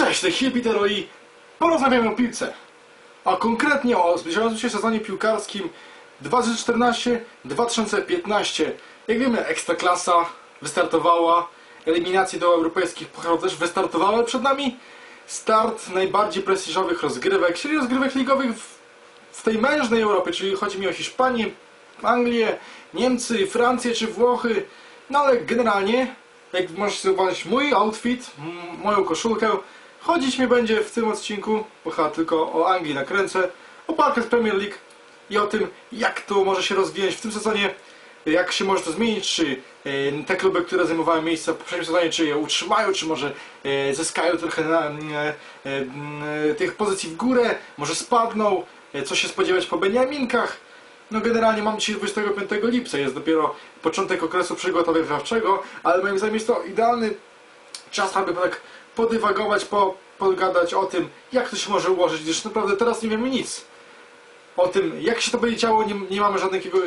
Cześć, to Hilpitero i porozmawiamy o piłce. A konkretnie o zbliżającym się sezonie piłkarskim 2014-2015. Jak wiemy, Ekstraklasa wystartowała, eliminacje do europejskich pucharów też wystartowały. Przed nami start najbardziej prestiżowych rozgrywek, czyli rozgrywek ligowych w, w tej mężnej Europie, czyli chodzi mi o Hiszpanię, Anglię, Niemcy, Francję czy Włochy. No ale generalnie, jak możesz zauważyć, mój outfit, moją koszulkę, chodzić mi będzie w tym odcinku, bo chyba tylko o Anglii nakręcę, o walkach z Premier League i o tym, jak to może się rozwijać w tym sezonie, jak się może to zmienić, czy e, te kluby, które zajmowały miejsca w poprzednim sezonie, czy je utrzymają, czy może e, zyskają trochę na, e, tych pozycji w górę, może spadną, co się spodziewać po Beniaminkach. No generalnie mam dzisiaj 25 lipca, jest dopiero początek okresu przygotowywawczego, ale moim zdaniem jest to idealny czas, aby tak podywagować, po, pogadać o tym, jak to się może ułożyć, gdyż naprawdę teraz nie wiemy nic. O tym, jak się to będzie działo, nie, nie mamy żadnego,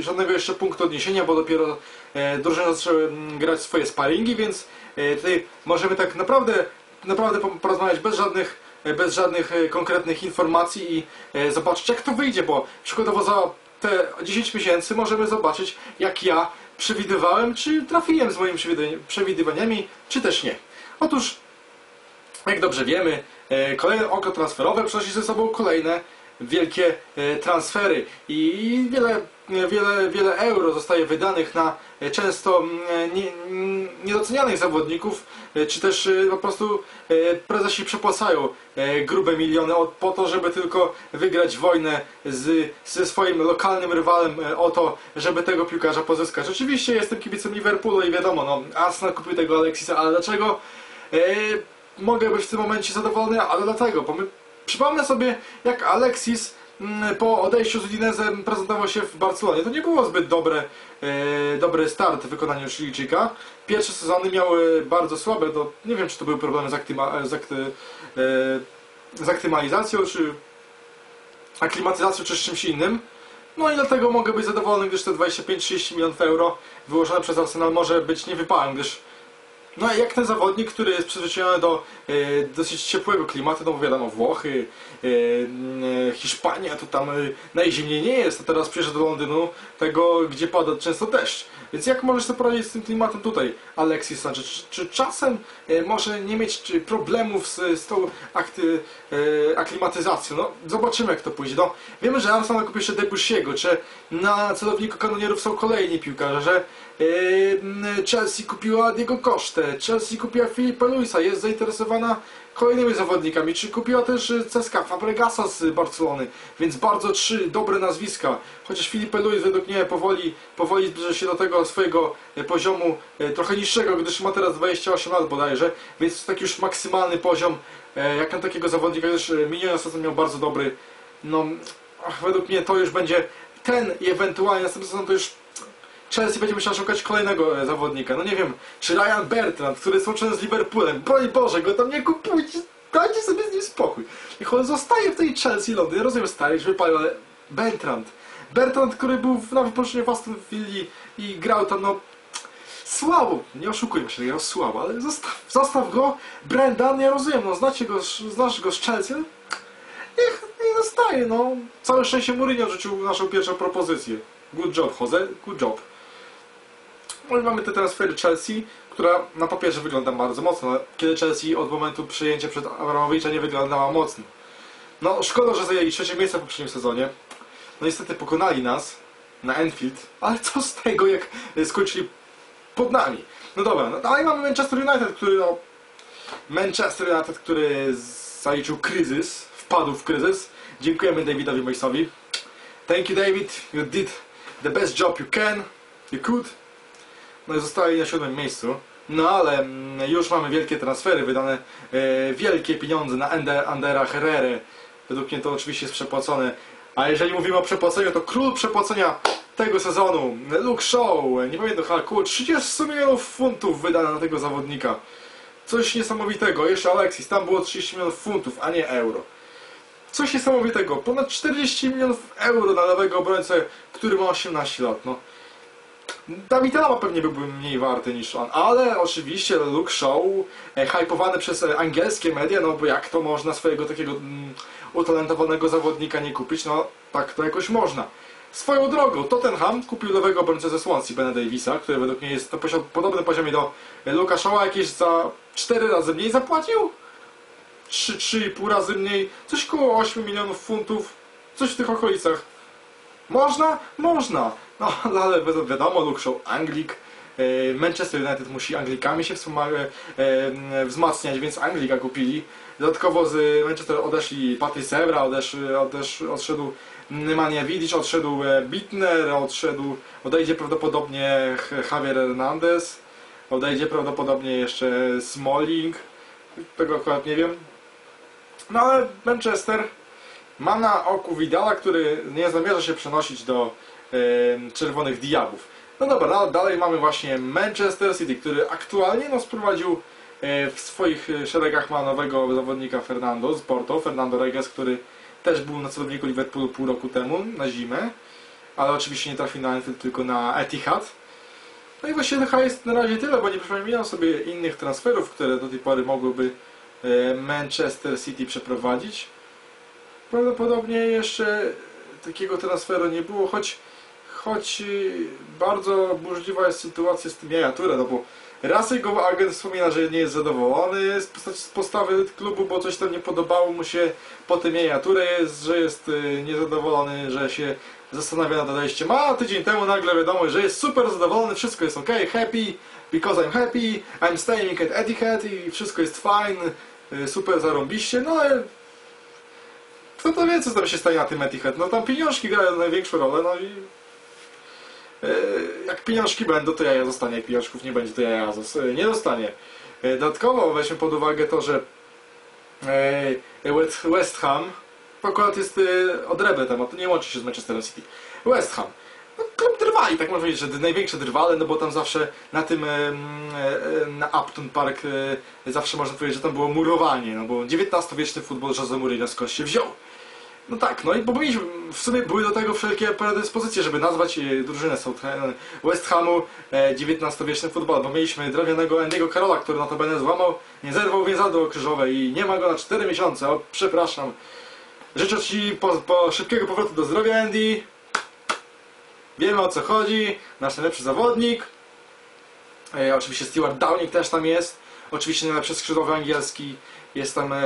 żadnego jeszcze punktu odniesienia, bo dopiero e, drużyny zaczęły mm, grać swoje sparingi, więc e, tutaj możemy tak naprawdę, naprawdę po- porozmawiać bez żadnych, e, bez żadnych e, konkretnych informacji i e, zobaczyć, jak to wyjdzie, bo przykładowo za te 10 miesięcy możemy zobaczyć, jak ja przewidywałem, czy trafiłem z moimi przewidy- przewidywaniami, czy też nie. Otóż jak dobrze wiemy, e, kolejne oko transferowe przynosi ze sobą kolejne wielkie e, transfery i wiele, e, wiele, wiele euro zostaje wydanych na często nie- niedocenianych zawodników, czy też po prostu prezesi przepłacają grube miliony po to, żeby tylko wygrać wojnę z, ze swoim lokalnym rywalem o to, żeby tego piłkarza pozyskać. Oczywiście jestem kibicem Liverpoolu i wiadomo, no, Arsenal kupił tego Alexisa, ale dlaczego? E, mogę być w tym momencie zadowolony, ale dlatego, bo my, przypomnę sobie, jak Alexis mm, po odejściu z Udinezem prezentował się w Barcelonie. To nie było zbyt dobre, e, dobry start w wykonaniu Chilijczyka. Pierwsze sezony miały bardzo słabe, to nie wiem, czy to były problemy z, aktyma, z, akty, e, z czy aklimatyzacją, czy z czymś innym. No i dlatego mogę być zadowolony, gdyż te 25-30 milionów euro wyłożone przez Arsenal może być niewypałem, gdyż no jak ten zawodnik, który jest przyzwyczajony do e, dosyć ciepłego klimatu, no bo wiadomo, Włochy, e, e, Hiszpania, to tam najzimniej nie jest, a teraz przyjeżdża do Londynu, tego gdzie pada często deszcz. Więc jak możesz sobie poradzić z tym klimatem tutaj, Alexis Sanchez? Czy, czy czasem może nie mieć problemów z, z tą akty, aklimatyzacją? No zobaczymy jak to pójdzie. No, wiemy, że Arsenal kupił jeszcze Debusziego, czy na celowniku kanonierów są kolejni piłkarze, że Chelsea kupiła Diego Kosztę, Chelsea kupiła Filipa Luisa, jest zainteresowana kolejnymi zawodnikami, czy kupiła też e, CSKA Fabregasa z Barcelony, więc bardzo trzy dobre nazwiska, chociaż Filipe Luis według mnie powoli, powoli zbliża się do tego swojego e, poziomu e, trochę niższego, gdyż ma teraz 28 lat bodajże, więc taki już maksymalny poziom, jak na takiego zawodnika, gdyż miniony sezon miał bardzo dobry, no ach, według mnie to już będzie ten i ewentualnie następny sezon to już Chelsea będzie musiał szukać kolejnego e, zawodnika. No nie wiem, czy Ryan Bertrand, który jest z Liverpoolem. Broń Boże, go tam nie kupujcie, dajcie sobie z nim spokój. Niech on zostaje w tej Chelsea Londyn. Rozumiem stary, już wypalił, ale Bertrand. Bertrand, który był na wypożyczeniu w Aston Villa i grał tam, no słabo, nie oszukujmy się, grał słabo, ale zostaw, zostaw go. Brendan, ja rozumiem, no znacie go, znasz go z Chelsea, no, niech, niech zostaje, no. Całe szczęście Mourinho rzucił naszą pierwszą propozycję. Good job, Jose, good job. No mamy te transfery Chelsea, która na papierze wygląda bardzo mocno, kiedy Chelsea od momentu przyjęcia przed Abramowicza nie wyglądała mocno. No szkoda, że zajęli trzecie miejsce w poprzednim sezonie. No niestety pokonali nas na Enfield, ale co z tego, jak skończyli pod nami. No dobra, no dalej mamy Manchester United, który no, Manchester United, który zaliczył kryzys, wpadł w kryzys. Dziękujemy Davidowi Moisowi. Thank you David, you did the best job you can, you could. No i zostali na siódmym miejscu. No ale mm, już mamy wielkie transfery, wydane e, wielkie pieniądze na Ender, Andera Herrera. Według mnie to oczywiście jest przepłacone. A jeżeli mówimy o przepłaceniu, to król przepłacenia tego sezonu, Luke Shaw, nie pamiętam, około 30 milionów funtów wydane na tego zawodnika. Coś niesamowitego. Jeszcze Alexis, tam było 30 milionów funtów, a nie euro. Coś niesamowitego. Ponad 40 milionów euro na lewego obrońcę, który ma 18 lat. No. Dawid Alaba pewnie byłby mniej warty niż on, ale oczywiście Luke Shaw, e, hypowany przez e, angielskie media, no bo jak to można swojego takiego mm, utalentowanego zawodnika nie kupić, no tak to jakoś można. Swoją drogą, Tottenham kupił nowego obrońcę ze Swansea, Bena Davisa, który według mnie jest na poziom, podobnym poziomie do e, Luka Shawa, jakieś za 4 razy mniej zapłacił? 3-3,5 razy mniej, coś koło 8 milionów funtów, coś w tych okolicach. Można? Można. No, ale wi- wiadomo, Luke Shaw, Anglik. e, Manchester United musi Anglikami się e, e, wzmacniać, więc Anglika kupili. Dodatkowo z Manchester odeszli Patrice Evra, odesz, odesz, odszedł Nemanja Vidic, odszedł Bittner, odszedł, odejdzie prawdopodobnie Javier Hernandez, odejdzie prawdopodobnie jeszcze Smalling, tego akurat nie wiem. No ale Manchester ma na oku Vidala, który nie zamierza się przenosić do Czerwonych Diabłów. No dobra, dalej mamy właśnie Manchester City, który aktualnie no, sprowadził e, w swoich e, szeregach ma nowego zawodnika Fernando z Porto, Fernando Reges, który też był na celowniku Liverpoolu pół roku temu, na zimę, ale oczywiście nie trafił na Anfield, tylko na Etihad. No i właściwie chyba jest na razie tyle, bo nie przypominam sobie innych transferów, które do tej pory mogłyby e, Manchester City przeprowadzić. Prawdopodobnie jeszcze takiego transferu nie było, choć, choć y, bardzo burzliwa jest sytuacja z tym Jaja no bo raz jego agent wspomina, że nie jest zadowolony z postawy klubu, bo coś tam nie podobało mu się po tym Jaja jest, że jest y, niezadowolony, że się zastanawia nad odejściem, a tydzień temu nagle wiadomo, że jest super zadowolony, wszystko jest ok, happy, because I'm happy, I'm staying at Etihad i wszystko jest fine, y, super zarąbiście, no ale kto to wie, co tam się stanie na tym Etihad? No tam pieniążki grają największą rolę, no i jak pieniążki będą, to jaja zostanie, jak pieniążków nie będzie, to jaja zos- nie zostanie. E, Dodatkowo weźmy pod uwagę to, że e, West- Ham to akurat jest e, odrębny temat, to nie łączy się z Manchesterem City. West Ham. No, klub drwali, tak można powiedzieć, że największe drwale, no bo tam zawsze na tym, e, e, na Upton Park e, zawsze można powiedzieć, że tam było murowanie, no bo XIX-wieczny futbol Jose Mourinho skąd się wziął. No tak, no i bo mieliśmy, w sumie były do tego wszelkie predyspozycje, żeby nazwać e, drużynę Southampton- West Hamu e, XIX-wiecznym futbolem, bo mieliśmy drewnianego Andy'ego Karola, który notabene złamał, nie zerwał więzadło krzyżowe i nie ma go na 4 miesiące, o przepraszam. Życzę Ci po, po szybkiego powrotu do zdrowia Andy. Wiemy o co chodzi, nasz najlepszy zawodnik. E, oczywiście Stewart Downing też tam jest. Oczywiście najlepszy skrzydłowy angielski. Jest tam e,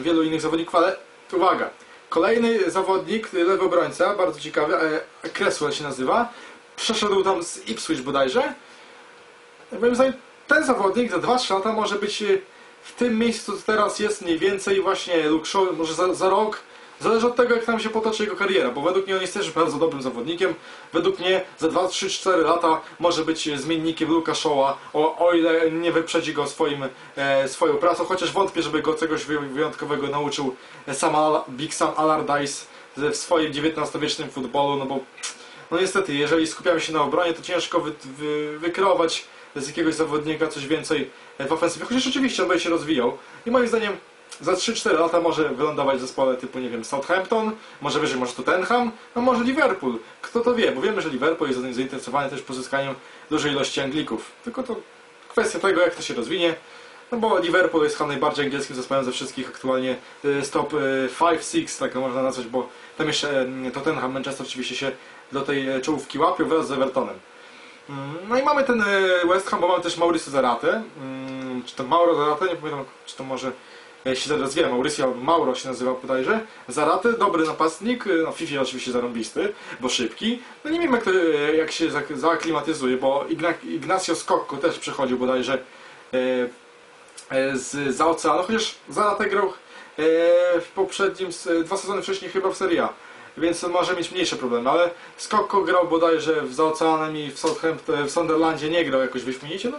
wielu innych zawodników, ale uwaga. Kolejny zawodnik, lewy obrońca, bardzo ciekawy, e, Cresswell się nazywa. Przeszedł tam z Ipswich bodajże. Moim zdaniem ten zawodnik za 2-3 lata może być e, w tym miejscu, co teraz jest mniej więcej właśnie Luke Shaw, może za, za rok. Zależy od tego, jak tam się potoczy jego kariera, bo według mnie on jest też bardzo dobrym zawodnikiem. Według mnie za 2, 3, 4 lata może być zmiennikiem Luka Shawa, o, o ile nie wyprzedzi go swoim, e, swoją pracą, chociaż wątpię, żeby go czegoś wy- wyjątkowego nauczył sam Al, Big Sam Allardyce w swoim XIX-wiecznym futbolu, no bo no niestety, jeżeli skupiamy się na obronie, to ciężko wy, wy, wykreować z jakiegoś zawodnika coś więcej w ofensywie, chociaż oczywiście on będzie się rozwijał i moim zdaniem za 3-4 lata może wylądować w zespole typu, nie wiem, Southampton, może wyżej, może Tottenham, no może Liverpool. Kto to wie, bo wiemy, że Liverpool jest zainteresowany też pozyskaniem dużej ilości Anglików. Tylko to kwestia tego, jak to się rozwinie. No bo Liverpool jest chyba najbardziej angielskim zespołem ze wszystkich aktualnie e, z top 5-6, tak to można nazwać, bo tam jeszcze e, Tottenham, Manchester oczywiście się do tej czołówki łapią wraz z Evertonem. Mm, No i mamy ten West Ham, bo mamy też Mauricio Zaratę. Mm, Czy to Mauro Zaratę? Nie pamiętam, czy to może się zaraz wie. Mauricio Mauro się nazywa bodajże. Zaratę, dobry napastnik, e, no w FIFA oczywiście zarąbisty, bo szybki. No nie wiem jak, e, się zaaklimatyzuje, bo Igna Ignacio Skokko też przychodził bodajże e, e, z, za oceanu, chociaż Zaratę grał e, w poprzednim, dwa sezony wcześniej chyba w Serie A więc on może mieć mniejsze problemy, ale Skokko grał bodajże w za oceanem i w, w Sunderlandzie nie grał jakoś wyśmienicie, no,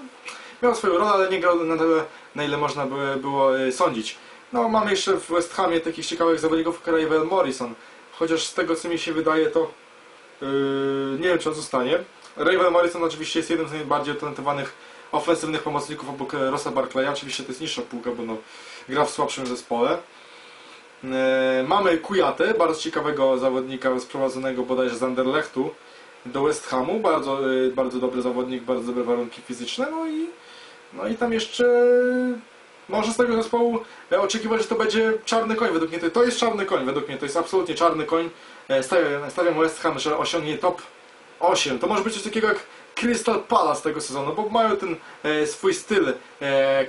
miał swoją rolę, ale nie grał na tyle, na ile można by, było e, sądzić. No, mamy jeszcze w West Hamie takich ciekawych zawodników jak Morrison, chociaż z tego co mi się wydaje to yy, nie wiem czy on zostanie. Ravel Morrison oczywiście jest jednym z najbardziej utalentowanych ofensywnych pomocników obok e, Rossa Barclaya, oczywiście to jest niższa półka, bo no, gra w słabszym zespole. E, Mamy Kujatę, bardzo ciekawego zawodnika sprowadzonego bodajże z Anderlechtu do West Hamu, bardzo, y, bardzo dobry zawodnik, bardzo dobre warunki fizyczne, no i, no i tam jeszcze można z tego zespołu e, oczekiwać, że to będzie czarny koń, według mnie. To, jest czarny koń, według mnie. To jest absolutnie czarny koń, E, stawiam, stawiam West Ham, że osiągnie top 8, to może być coś takiego jak Crystal Palace tego sezonu, bo mają ten e, swój styl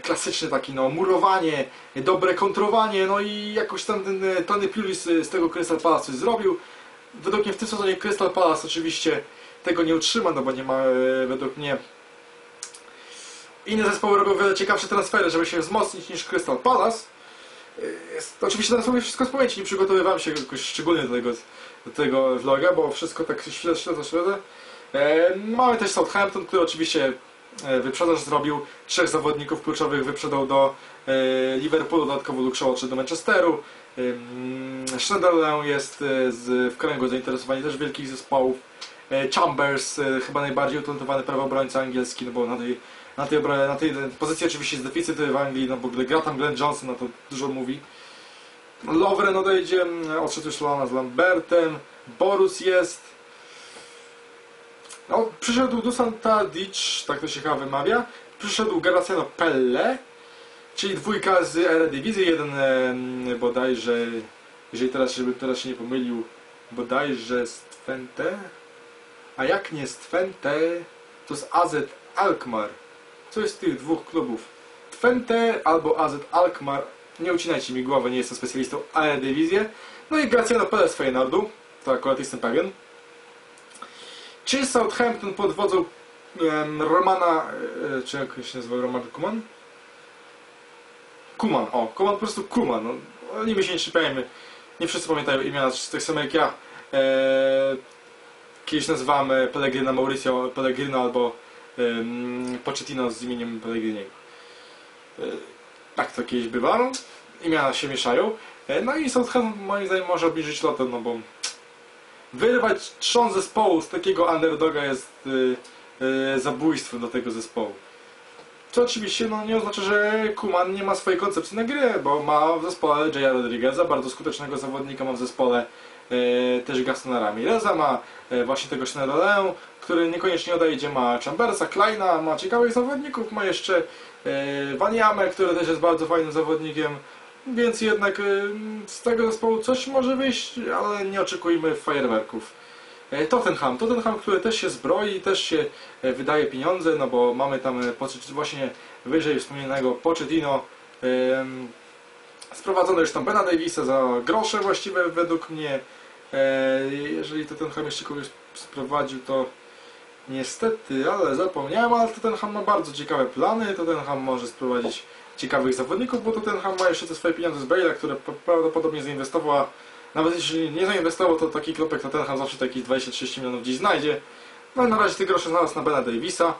klasyczny taki, no, murowanie, dobre kontrowanie, no i jakoś tam ten Tony Pulis z tego Crystal Palace coś zrobił. Według mnie w tym sezonie Crystal Palace oczywiście tego nie utrzyma, no bo nie ma według mnie inne zespoły robią wiele ciekawsze transfery, żeby się wzmocnić niż Crystal Palace. E, Jest, oczywiście teraz mówię wszystko z pamięci, nie przygotowywałem się jakoś szczególnie do tego, do tego vloga, bo wszystko tak śledzę, śledzę, śledzę. E, mamy też Southampton, który oczywiście e, wyprzedaż zrobił. Trzech zawodników kluczowych wyprzedał do e, Liverpoolu, dodatkowo Luke Shaw do Manchesteru. Ym, Schneiderlin jest e, z, w kręgu zainteresowania też wielkich zespołów. E, Chambers, e, chyba najbardziej utalentowany prawy obrońca angielski, no bo na tej, na tej, na tej pozycji oczywiście jest deficyt w Anglii, no bo gdy gra tam Glenn Johnson, no to dużo mówi. Lovren odejdzie, mm, odszedł już Lana z Lambertem, Borus jest. No, przyszedł Dusan Tadic, tak to się chyba wymawia. Przyszedł Graciano Pelle, czyli dwójka z Eredivisie, jeden em, bodajże, jeżeli teraz, żebym teraz się nie pomylił, bodajże z Twente. A jak nie z Twente, to z AZ Alkmaar. Co jest z tych dwóch klubów? Twente albo AZ Alkmaar. Nie ucinajcie mi głowy, nie jestem specjalistą Eredivisie. No i Graciano Pelle z Feyenoordu, to akurat jestem pewien. Czy Southampton pod wodzą em, Romana, e, czy jak się nazywa Roman Kuman? Kuman, o, Kuman po prostu Kuman. No, mi się nie szczypiajmy. Nie wszyscy pamiętają imiona, tak samo jak ja. E, kiedyś nazywałem e, Pellegrina Mauricio Pellegrino albo Pochettino z imieniem Pellegriniego. E, tak to kiedyś bywa. Imiona się mieszają. E, no i Southampton moim zdaniem może obniżyć lotę, no bo wyrwać trzon zespołu z takiego underdoga jest y, y, zabójstwem do tego zespołu. Co oczywiście no, nie oznacza, że Kuman nie ma swojej koncepcji na grę, bo ma w zespole Jaya Rodrigueza, bardzo skutecznego zawodnika, ma w zespole też Gastona Ramireza, ma y, właśnie tego Schneiderlin, który niekoniecznie odejdzie, ma Chambersa, Kleina, ma ciekawych zawodników, ma jeszcze Waniamę, który też jest bardzo fajnym zawodnikiem, więc jednak z tego zespołu coś może wyjść, ale nie oczekujmy fajerwerków. E, Tottenham, Tottenham, który też się zbroi też się e, wydaje pieniądze, no bo mamy tam e, właśnie wyżej wspomnianego Pochettino, sprowadzono już tam Bena Davisa za grosze właściwe według mnie. E, Jeżeli Tottenham jeszcze kogoś sprowadził, to niestety, ale zapomniałem, ale Tottenham ma bardzo ciekawe plany, Tottenham może sprowadzić ciekawych zawodników, bo Tottenham ma jeszcze te swoje pieniądze z Bale'a, które prawdopodobnie zainwestował, a nawet jeśli nie zainwestował, to taki jak Tottenham zawsze takich 20-30 milionów gdzieś znajdzie. No i na razie te grosze znalazł na Bena Davisa.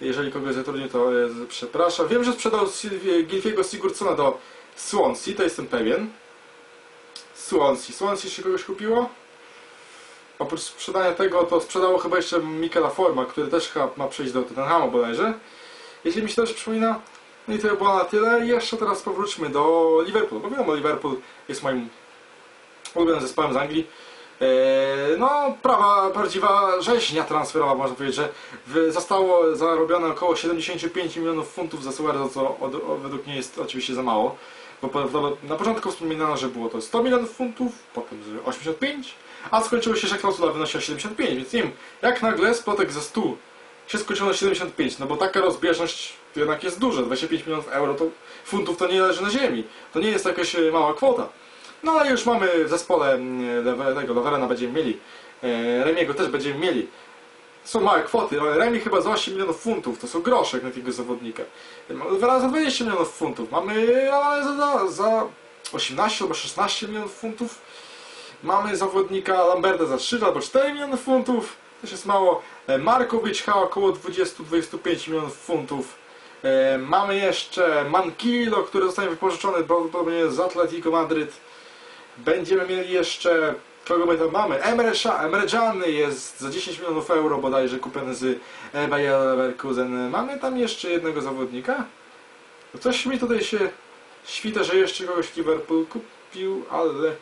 Jeżeli kogoś zatrudnił, to przepraszam. Wiem, że sprzedał Gilfiego Sigurdsona do Swansea, to jestem pewien. Swansea. Swansea jeszcze kogoś kupiło? Oprócz sprzedania tego, to sprzedało chyba jeszcze Mikela Forma, który też ma przejść do Tottenhamu bodajże. Jeśli mi się też przypomina. No i to było na tyle. Jeszcze teraz powróćmy do Liverpoolu, bo wiadomo, Liverpool jest moim ulubionym zespołem z Anglii. Eee, No, prawa, prawdziwa rzeźnia transferowa, można powiedzieć, że zostało zarobione około 75 milionów funtów za Suarez, co według mnie jest oczywiście za mało. To- na początku wspominano, że było to 100 milionów funtów, potem że 85, a skończyło się, że klausula wynosiła 75, więc nie wiem, jak nagle splotek ze 100 się skończyło na 75, no bo taka rozbieżność jednak jest duża, 25 milionów euro to funtów to nie leży na ziemi, to nie jest jakaś e, mała kwota. No ale już mamy w zespole mm, tego Loverena będziemy mieli, e, Remiego też będziemy mieli. Są małe kwoty, ale Remi chyba za 8 milionów funtów, to są grosze na takiego zawodnika. Levera za 20 milionów funtów, mamy za, za 18 albo 16 milionów funtów. Mamy zawodnika Lamberta za 3 albo 4 miliony funtów, też jest mało. E, Markowicz chyba około 20-25 milionów funtów. E, Mamy jeszcze Mankilo, który zostanie wypożyczony prawdopodobnie z Atletico Madryt. Będziemy mieli jeszcze, kogo my tam mamy? Emre, Sza- Emre jest za 10 milionów euro bodajże kupiony z e, Bayer Leverkusen. Mamy tam jeszcze jednego zawodnika? Coś mi tutaj się świta, że jeszcze kogoś Liverpool kupił, ale...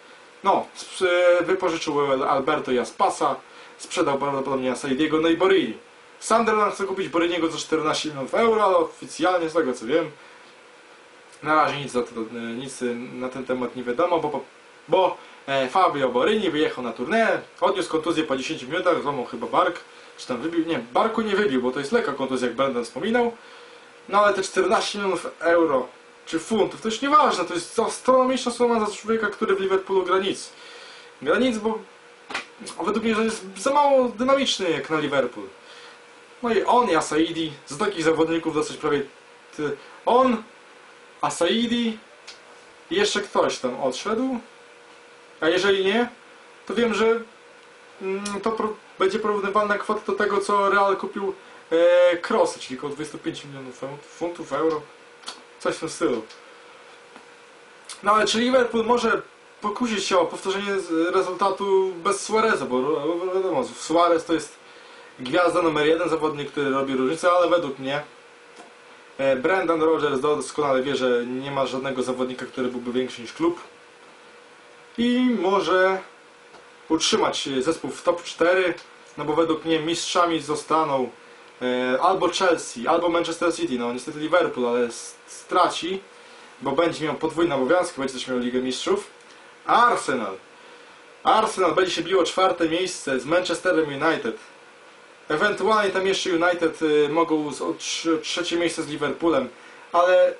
No, sp- wypożyczył Alberto Jaspasa sprzedał prawdopodobnie Asaidiego, no i Borini. Sunderland chce kupić Boriniego za 14 milionów euro, ale oficjalnie z tego co wiem, na razie nic, to, nic na ten temat nie wiadomo, bo, bo e, Fabio Borini wyjechał na tournée, odniósł kontuzję po 10 minutach, złamał chyba bark, czy tam wybił, nie, barku nie wybił, bo to jest lekka kontuzja, jak Brendan wspominał, no ale te 14 milionów euro, czy funtów, to już nieważne, to jest astronomiczna suma za człowieka, który w Liverpoolu gra nic. Gra nic, bo według mnie że jest za mało dynamiczny jak na Liverpool. No i on i Asaidi, z takich zawodników dosyć prawie ty, on, Asaidi i jeszcze ktoś tam odszedł. A jeżeli nie, to wiem, że mm, to pro, będzie porównywalna kwota do tego, co Real kupił e, czyli około 25 milionów funtów, euro, coś w tym stylu. No ale czy Liverpool może pokusić się o powtórzenie rezultatu bez Suareza, bo bo wiadomo, Suarez to jest gwiazda numer jeden, zawodnik, który robi różnicę, ale według mnie e, Brendan Rodgers doskonale wie, że nie ma żadnego zawodnika, który byłby większy niż klub i może utrzymać zespół w top 4, no bo według mnie mistrzami zostaną e, albo Chelsea, albo Manchester City, no niestety Liverpool, ale straci, bo będzie miał podwójne obowiązki, będzie też miał Ligę Mistrzów, Arsenal. Arsenal będzie się biło czwarte miejsce z Manchesterem United. Ewentualnie tam jeszcze United y, mogą z, o trz, trzecie miejsce z Liverpoolem, ale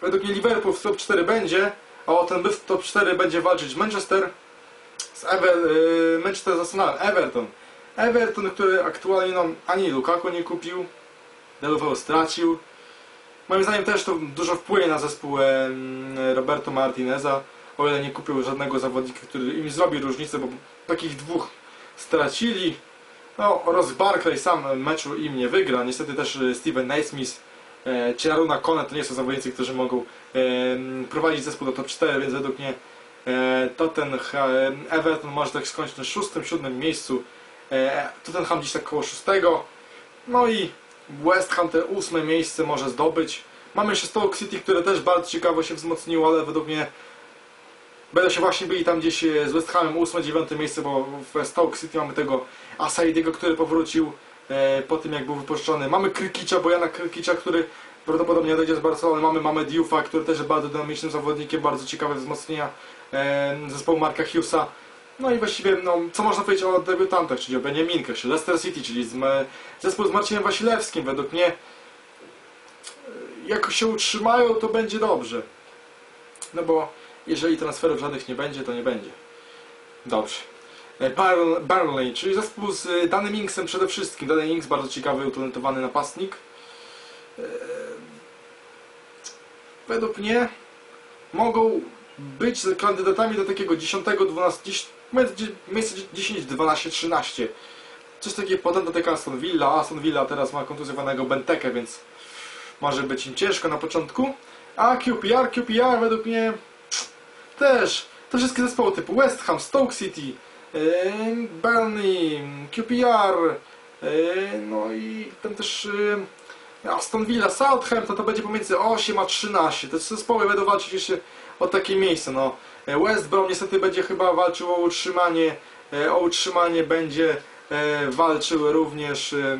według mnie Liverpool w top 4 będzie, o ten by w top 4 będzie walczyć Manchester z Ever, y, Manchester z Everton. Everton, który aktualnie no, ani Lukaku nie kupił, Deulofeu stracił. Moim zdaniem też to dużo wpłynie na zespół Roberto Martineza, o ile nie kupił żadnego zawodnika, który im zrobi różnicę, bo takich dwóch stracili. No, Ross Barkley sam meczu im nie wygra. Niestety też e, Steven Naismith e, czy Aruna Kone to nie są zawodnicy, którzy mogą em, prowadzić zespół do top 4, więc według mnie e, Tottenham, Everton może tak skończyć na szóstym, siódmym miejscu. E, Tottenham gdzieś tak koło szóstego. No i West Ham te ósme miejsce może zdobyć. Mamy jeszcze Stoke City, które też bardzo ciekawo się wzmocniło, ale według mnie będą się właśnie byli tam gdzieś e, z West Hamem ósme, dziewiąte miejsce, bo w Stoke City mamy tego Asaidiego, który powrócił e, po tym jak był wypuszczony. Mamy Krykicza, Bojana Krykicza, który prawdopodobnie odejdzie z Barcelony. Mamy mamy Diouf'a, który też jest bardzo dynamicznym zawodnikiem, bardzo ciekawe wzmocnienia e, zespołu Marka Hughesa. No i właściwie, no, co można powiedzieć o debiutantach, czyli o Beniaminkach, czy Leicester City, czyli z, me- zespół z Marcinem Wasilewskim. Według mnie, e, jak się utrzymają, to będzie dobrze. No bo jeżeli transferów żadnych nie będzie, to nie będzie. Dobrze. E, Burnley, czyli zespół z e, Danym Inksem przede wszystkim. Dany Inks, bardzo ciekawy, utalentowany napastnik. E, Według mnie mogą być kandydatami do takiego 10, 12, 10, miejsce 10, 12, 13. Coś takiego potem do tego Aston Villa. Aston Villa teraz ma kontuzjowanego Bentekę, więc może być im ciężko na początku. A QPR, QPR według mnie też. Te wszystkie zespoły typu West Ham, Stoke City, Burnley, QPR, yy, no i tam też yy, Aston Villa, Southampton, to będzie pomiędzy 8 a 13. Te zespoły będą walczyć jeszcze o takie miejsce. No. West Brom niestety będzie chyba walczył o utrzymanie, e, o utrzymanie będzie e, walczył również e,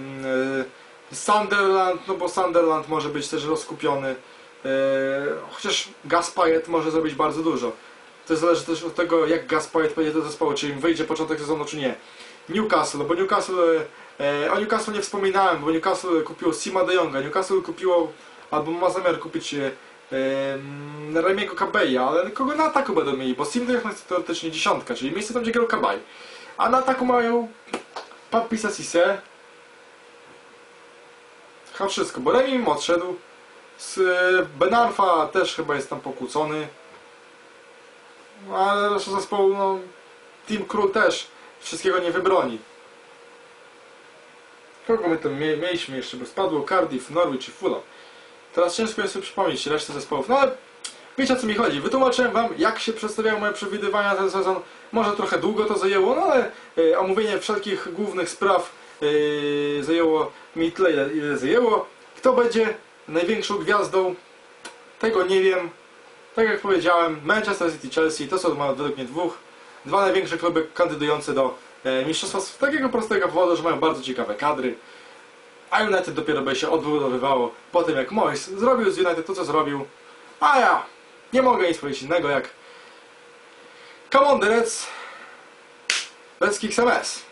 Sunderland, no bo Sunderland może być też rozkupiony. E, chociaż Gaspajet może zrobić bardzo dużo. To zależy też od tego, jak Gaspajet będzie do zespołu, czy im wyjdzie początek sezonu, czy nie. Newcastle, bo Newcastle, e, o Newcastle nie wspominałem, bo Newcastle kupiło Sima de Jonga, Newcastle kupiło, albo ma zamiar kupić e, em, Remiego Kabeja, ale kogo na ataku będą mieli, bo Sim de Jong jest teoretycznie dziesiątka, czyli miejsce tam, gdzie grał Kabaj. A na ataku mają Papisa Sisse, chyba wszystko, bo Remi im odszedł, z Benarfa też chyba jest tam pokłócony. No, ale reszta zespołu, no, Team Crew też wszystkiego nie wybroni. Kogo my tam mie mieliśmy jeszcze, bo spadło Cardiff, Norwich i Fulham. Teraz ciężko jest sobie przypomnieć resztę zespołów, no ale wiecie o co mi chodzi. Wytłumaczyłem wam, jak się przedstawiają moje przewidywania ten sezon. Może trochę długo to zajęło, no ale e, omówienie wszelkich głównych spraw e, zajęło mi tyle, ile, ile zajęło. Kto będzie największą gwiazdą, tego nie wiem. Tak jak powiedziałem, Manchester City, Chelsea to są według mnie dwóch, dwa największe kluby kandydujące do e, mistrzostwa z takiego prostego powodu, że mają bardzo ciekawe kadry. A United dopiero by się odbudowywało po tym, jak Moyes zrobił z United to, co zrobił. A ja nie mogę nic powiedzieć innego jak Come on the Reds, let's kick some ass.